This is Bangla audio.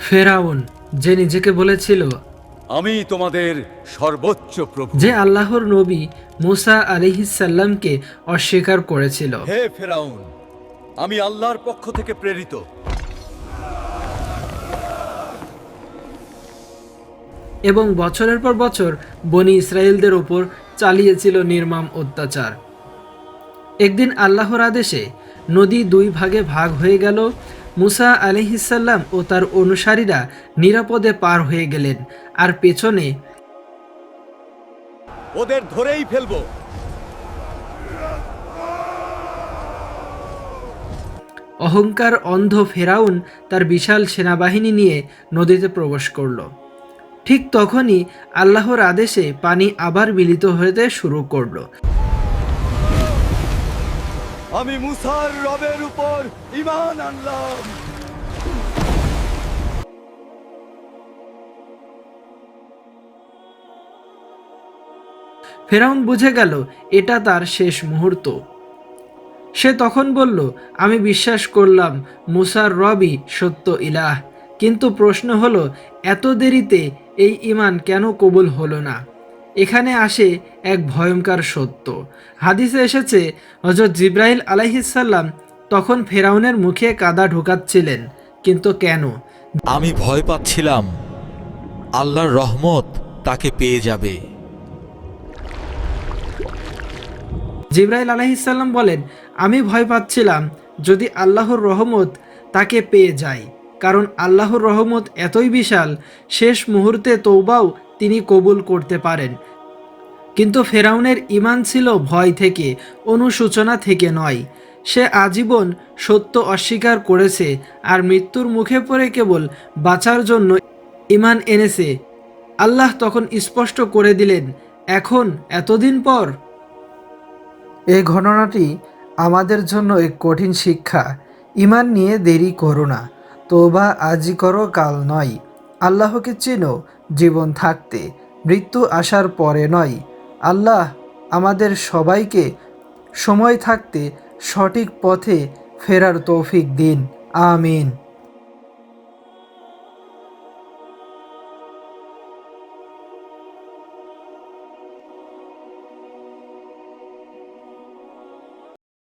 ফেরাউন যে নিজেকে বলেছিল আমি তোমাদের সর্বোচ্চ প্রভু। যে আল্লাহর নবী মুসা আলিহিসাল্লামকে অস্বীকার করেছিল। হে ফেরাউন আমি আল্লাহর পক্ষ থেকে প্রেরিত। এবং বছরের পর বছর বনি ইসরায়েলদের ওপর চালিয়েছিল নির্মম অত্যাচার। একদিন আল্লাহর আদেশে নদী দুই ভাগে ভাগ হয়ে গেল মুসা আলিহিসাল্লাম ও তার অনুসারীরা নিরাপদে পার হয়ে গেলেন। আর পেছনে ওদের ধরেই ফেলব। অহংকার অন্ধ ফেরাউন তার বিশাল সেনাবাহিনী নিয়ে নদীতে প্রবেশ করল। ঠিক তখনই আল্লাহর আদেশে পানি আবার মিলিত হতে শুরু করল। আমি মুসার রবের উপর ইমান আনলাম। ফেরাউন বুঝে গেল, এটা তার শেষ মুহূর্ত। সে তখন বলল, আমি বিশ্বাস করলাম মুসার রবি সত্য ইলাহ, কিন্তু প্রশ্ন হলো, এত দেরিতে এই ইমান কেন কবুল হলো না? এখানে আসে এক ভয়ঙ্কর সত্য। হাদিসে এসেছে হজরত জিব্রাইল আলাইহিসাল্লাম তখন ফেরাউনের মুখে কাদা ঢোকাচ্ছিলেন কিন্তু কেন? আমি ভয় পাচ্ছিলাম। আল্লাহর রহমত তাকে পেয়ে যাবে। জিব্রাইল আলাইহিসাল্লাম বলেন আমি ভয় পাচ্ছিলাম যদি আল্লাহর রহমত তাকে পেয়ে যায় কারণ আল্লাহর রহমত এতই বিশাল শেষ মুহূর্তে তৌবাও তিনি কবুল করতে পারেন। কিন্তু ফেরাউনের ইমান ছিল ভয় থেকে, অনুশোচনা থেকে নয়। সে আজীবন সত্য অস্বীকার করেছে আর মৃত্যুর মুখে পড়ে কেবল বাঁচার জন্য ইমান এনেছে। আল্লাহ তখন স্পষ্ট করে দিলেন, এখন, এতদিন পর? এই ঘটনাটি আমাদের জন্য এক কঠিন শিক্ষা। ইমান নিয়ে দেরি করো না তোবা আজই করো, কাল নয়। আল্লাহকে চেনো জীবন থাকতে, মৃত্যু আসার পরে নয়। আল্লাহ আমাদের সবাইকে সময় থাকতে সঠিক পথে ফেরার তৌফিক দিন। আমিন।